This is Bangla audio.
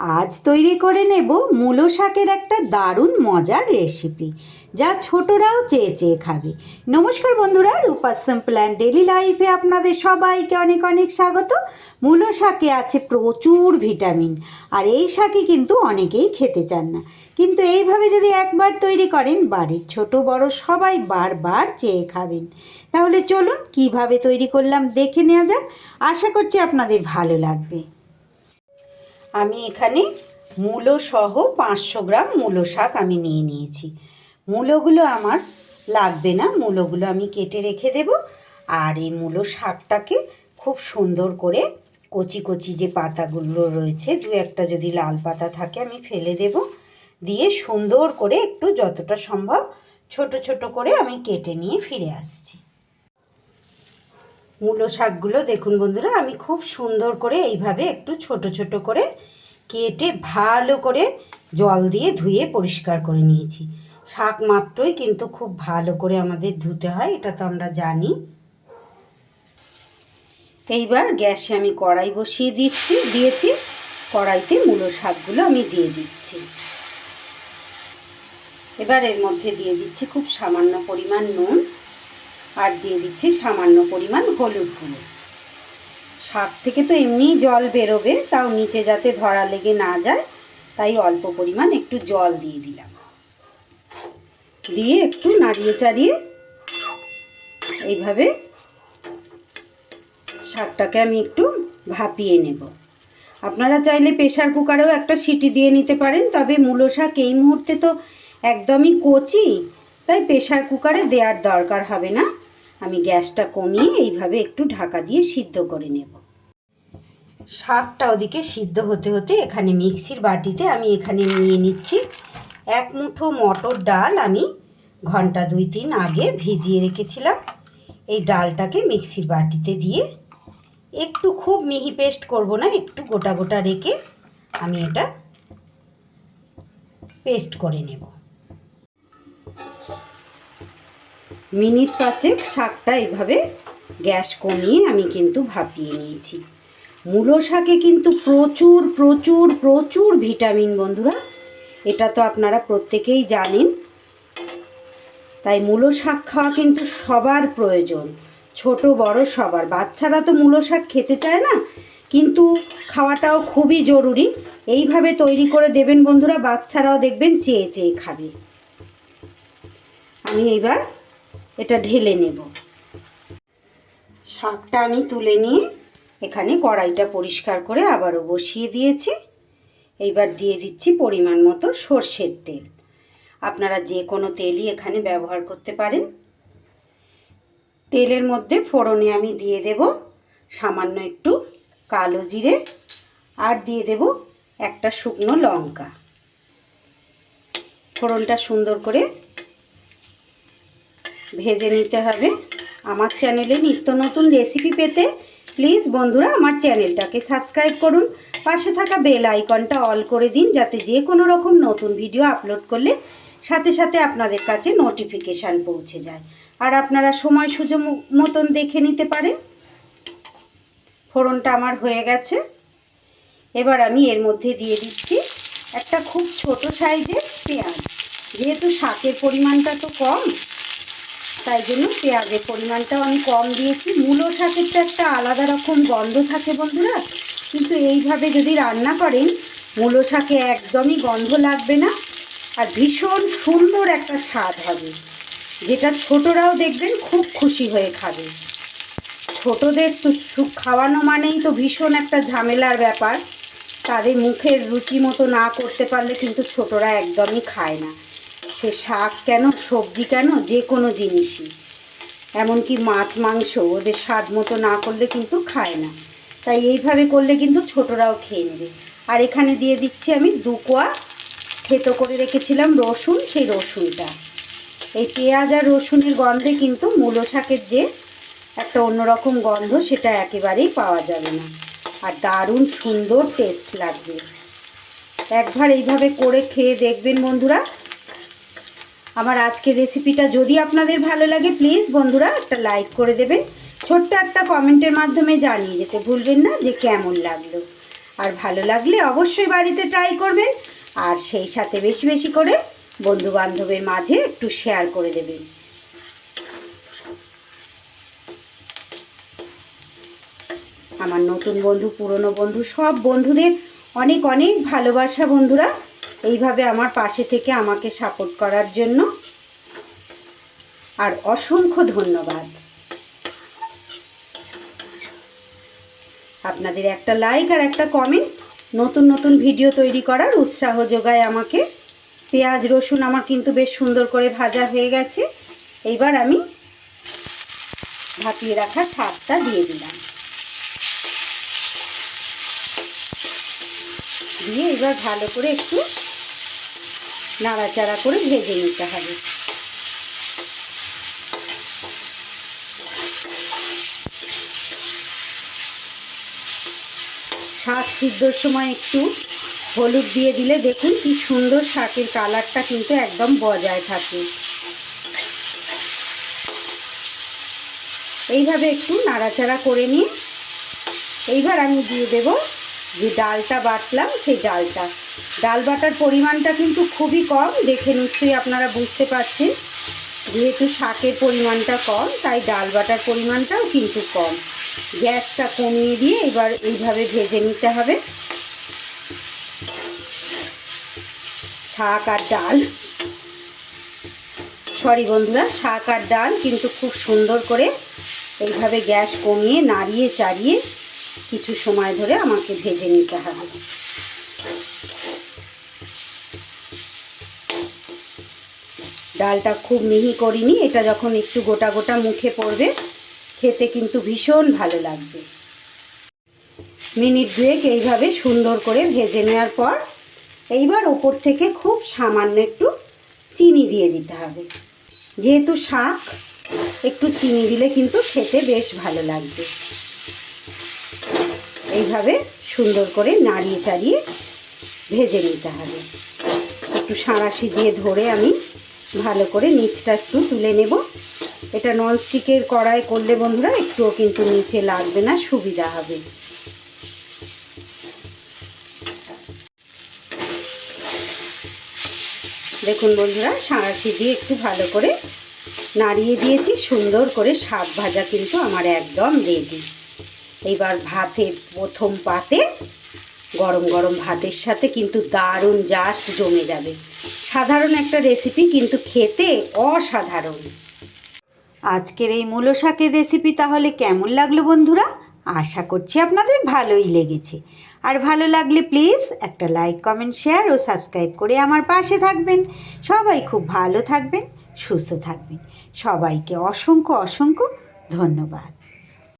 আজ তৈরি করে নেব মূলো শাকের একটা দারুণ মজার রেসিপি যা ছোটরাও চেয়ে চেয়ে খাবে। নমস্কার বন্ধুরা, রূপা সিম্পল অ্যান্ড ডেলি লাইফে আপনাদের সবাইকে অনেক অনেক স্বাগত। মূলো শাকে আছে প্রচুর ভিটামিন, আর এই শাকে কিন্তু অনেকেই খেতে চান না। কিন্তু এইভাবে যদি একবার তৈরি করেন, বাড়ির ছোট বড় সবাই বারবার চেয়ে খাবেন। তাহলে চলুন, কীভাবে তৈরি করলাম দেখে নেওয়া যাক। আশা করছি আপনাদের ভালো লাগবে। আমি এখানে মূলো সহ পাঁচশো গ্রাম মূলো শাক আমি নিয়ে নিয়েছি। মূলোগুলো আমার লাগবে না, মূলোগুলো আমি কেটে রেখে দেব আর এই মূলো শাকটাকে খুব সুন্দর করে কচি কচি যে পাতাগুলো রয়েছে, দু একটা যদি লাল পাতা থাকে আমি ফেলে দেব। দিয়ে সুন্দর করে একটু যতটা সম্ভব ছোট ছোট করে আমি কেটে নিয়ে ফিরে আসছি। মূলো শাকগুলো দেখুন বন্ধুরা, আমি খুব সুন্দর করে এইভাবে একটু ছোট ছোট করে কেটে ভালো করে জল দিয়ে ধুয়ে পরিষ্কার করে নিয়েছি। শাক মাত্রই কিন্তু খুব ভালো করে আমাদের ধুতে হয়, এটা তো আমরা জানি। এইবার গ্যাসে আমি কড়াই বসিয়ে দিচ্ছি, দিয়েছি, কড়াইতে মূলো শাকগুলো আমি দিয়ে দিচ্ছি। এবার এর মধ্যে দিয়ে দিচ্ছি খুব সামান্য পরিমাণ নুন। আর দিয়ে দিচ্ছি সামান্য পরিমাণ হলুদ গুঁড়ো। শাক থেকে তো এমনিই জল বেরোবে, তাও নিচে যাতে ধরা লেগে না যায়, তাই অল্প পরিমাণ একটু জল দিয়ে দিলাম। দিয়ে একটু নাড়িয়ে চাড়িয়ে এইভাবে শাকটাকে আমি একটু ভাপিয়ে নেব। আপনারা চাইলে প্রেশার কুকারেও একটা সিটি দিয়ে নিতে পারেন, তবে মূলো শাক এই মুহূর্তে তো একদমই কচি, তাই প্রেশার কুকারে দেওয়ার দরকার হবে না। আমি গ্যাসটা কমিয়ে এইভাবে একটু ঢাকা দিয়ে সিদ্ধ করে নেব। শাকটা ওদিকে সিদ্ধ হতে হতে এখানে মিক্সির বাটিতে আমি এখানে নিয়ে নিচ্ছি এক মুঠো মটর ডাল আমি ঘণ্টা দুই তিন আগে ভিজিয়ে রেখেছিলাম। এই ডালটাকে মিক্সির বাটিতে দিয়ে একটু খুব মিহি পেস্ট করব না, একটু গোটা গোটা রেখে আমি এটা পেস্ট করে নেব। মিনিট পাঁচেক শাকটা এইভাবে গ্যাস কমিয়ে আমি কিন্তু ভাপিয়ে নিয়েছি। মূলো শাকে কিন্তু প্রচুর প্রচুর প্রচুর ভিটামিন বন্ধুরা। এটা তো আপনারা প্রত্যেকেই জানেন। তাই মূলো শাক খাওয়া কিন্তু সবার প্রয়োজন, ছোট, বড় সবার। বাচ্চারা তো মূলো শাক খেতে চায় না, কিন্তু খাওয়াটাও খুবই জরুরি। এইভাবে তৈরি করে দেবেন বন্ধুরা, বাচ্চারাও দেখবেন চেয়ে চেয়ে খাবে। আমি এইবার এটা ঢেলে নেব। শাকটা আমি তুলে নিয়ে এখানে কড়াইটা পরিষ্কার করে আবারও বসিয়ে দিয়েছি। এইবার দিয়ে দিচ্ছি পরিমাণ মতো সর্ষের তেল। আপনারা যে কোনো তেলই এখানে ব্যবহার করতে পারেন। তেলের মধ্যে ফোড়নে আমি দিয়ে দেব সামান্য একটু কালো জিরে আর দিয়ে দেব একটা শুকনো লঙ্কা। ফোড়নটা সুন্দর করে ভেজে নিতে হবে। আমার চ্যানেলে নিত্য নতুন রেসিপি পেতে প্লিজ বন্ধুরা আমার চ্যানেলটাকে সাবস্ক্রাইব করুন। পাশে থাকা বেল আইকনটা অল করে দিন যাতে যে কোনো রকম নতুন ভিডিও আপলোড করলে সাথে সাথে আপনাদের কাছে নোটিফিকেশান পৌঁছে যায়। আর আপনারা সময় সুযোগ মতন দেখে নিতে পারেন। ফোড়নটা আমার হয়ে গেছে। এবার আমি এর মধ্যে দিয়ে দিচ্ছি একটা খুব ছোট সাইজের পেঁয়াজ। যেহেতু শাকের পরিমাণটা তো কম তাই জন্য পেঁয়াজের পরিমাণটাও আমি কম দিয়েছি। মূলো শাকের তো একটা আলাদা রকম গন্ধ থাকে বন্ধুরা। কিন্তু এইভাবে যদি রান্না করেন, মূলো শাকে একদমই গন্ধ লাগবে না আর ভীষণ সুন্দর একটা স্বাদ হবে। যেটা ছোটরাও দেখবেন খুব খুশি হয়ে খাবে। ছোটদের তো খাওয়ানো মানেই তো ভীষণ একটা ঝামেলার ব্যাপার। তাদের মুখের রুচি মতো না করতে পারলে কিন্তু ছোটরা একদমই খায় না। সে শাক কেন, সবজি কেন, যে কোনো জিনিসই। এমনকি মাছ, মাংস ওদের স্বাদ মতো না করলে কিন্তু খায় না। তাই এইভাবে করলে কিন্তু ছোটরাও খেয়ে নেবে। আর এখানে দিয়ে দিচ্ছি আমি দু কোয়া থেতো করে রেখেছিলাম রসুন, সেই রসুনটা। এই পেঁয়াজ আর রসুনের গন্ধে কিন্তু মূলো শাকের যে একটা অন্যরকম গন্ধ, সেটা একেবারেই পাওয়া যাবে না। আর দারুণ সুন্দর টেস্ট লাগবে। একবার এইভাবে করে খেয়ে দেখবেন বন্ধুরা। আমার আজকের রেসিপিটা যদি আপনাদের ভালো লাগে প্লিজ বন্ধুরা একটা লাইক করে দেবেন। ছোট্ট একটা কমেন্টের মাধ্যমে জানিয়ে যেতে ভুলবেন না যে কেমন লাগল। আর ভালো লাগলে অবশ্যই বাড়িতে ট্রাই করবেন। আর সেই সাথে বেশি বেশি করে বন্ধু বান্ধবের মাঝে একটু শেয়ার করে দেবেন। আমার নতুন বন্ধু, পুরনো বন্ধু, সব বন্ধুদের অনেক অনেক ভালোবাসা বন্ধুরা। এইভাবে আমার পাশে থেকে আমাকে সাপোর্ট করার জন্য। আর অসংখ্য ধন্যবাদ। আপনাদের একটা লাইক আর একটা কমেন্ট নতুন নতুন ভিডিও তৈরি করার উৎসাহ যোগায় আমাকে। পেঁয়াজ, রসুন আমার কিন্তু বেশ সুন্দর করে ভাজা হয়ে গেছে। এইবার আমি ভাপিয়ে রাখা শাকটা দিয়ে দিলাম। দিয়ে এবার ভালো করে একটু নাড়াচাড়া করে ভেজে নিতে হবে। শাক সিদ্ধর সময় একটু হলুদ দিয়ে দিলে দেখুন কি সুন্দর শাকের কালারটা কিন্তু একদম বজায় থাকে। এইভাবে একটু নাড়াচাড়া করে নিয়ে এইবার আমি দিয়ে দেব যে ডালটা বাটলাম সেই ডালটা। ডাল বাটার পরিমাণটা কিন্তু খুবই কম, দেখে নিশ্চয়ই আপনারা বুঝতে পারছেন। যেহেতু শাকের পরিমাণটা কম, তাই ডাল বাটার পরিমাণটাও কিন্তু কম। গ্যাসটা কমিয়ে দিয়ে এবার এইভাবে ভেজে নিতে হবে। শাক আর ডাল। সরি বন্ধুরা, শাক আর ডাল কিন্তু খুব সুন্দর করে এইভাবে গ্যাস কমিয়ে নাড়িয়ে চাড়িয়ে কিছু সময় ধরে আমাকে ভেজে নিতে হবে। ডালটা খুব মিহি করিনি, এটা যখন একটু গোটা গোটা মুখে পড়বে, খেতে কিন্তু ভীষণ ভালো লাগবে। মিনিট দুয়েক এইভাবে সুন্দর করে ভেজে নেওয়ার পর, এইবার ওপর থেকে খুব সামান্য একটু চিনি দিয়ে দিতে হবে। যেহেতু শাক, একটু চিনি দিলে কিন্তু খেতে বেশ ভালো লাগবে। এইভাবে সুন্দর করে নাড়িয়ে চাড়িয়ে ভেজে নিতে হবে। একটু সাঁড়াশি দিয়ে ধরে আমি ভালো করে নিচটা একটু তুলে নেব। এটা ননস্টিকের কড়াই করলে বন্ধুরা একটুও কিন্তু নিচে লাগবে না, সুবিধা হবে। দেখুন বন্ধুরা, সাঁড়াশি দিয়ে একটু ভালো করে নাড়িয়ে দিয়েছি, সুন্দর করে শাক ভাজা কিন্তু আমার একদম রেডি এইবার ভাতের প্রথম পাতে গরম গরম ভাতের সাথে কিন্তু দারুণ জাস্ট জমে যাবে। সাধারণ একটা রেসিপি কিন্তু খেতে অসাধারণ। আজকের এই মূলো শাকের রেসিপি তাহলে কেমন লাগল বন্ধুরা? আশা করছি আপনাদের ভালোই লেগেছে। আর ভালো লাগলে প্লিজ একটা লাইক কমেন্ট শেয়ার ও সাবস্ক্রাইব করে আমার পাশে থাকবেন। সবাই খুব ভালো থাকবেন, সুস্থ থাকবেন। সবাইকে অসংখ্য অসংখ্য ধন্যবাদ।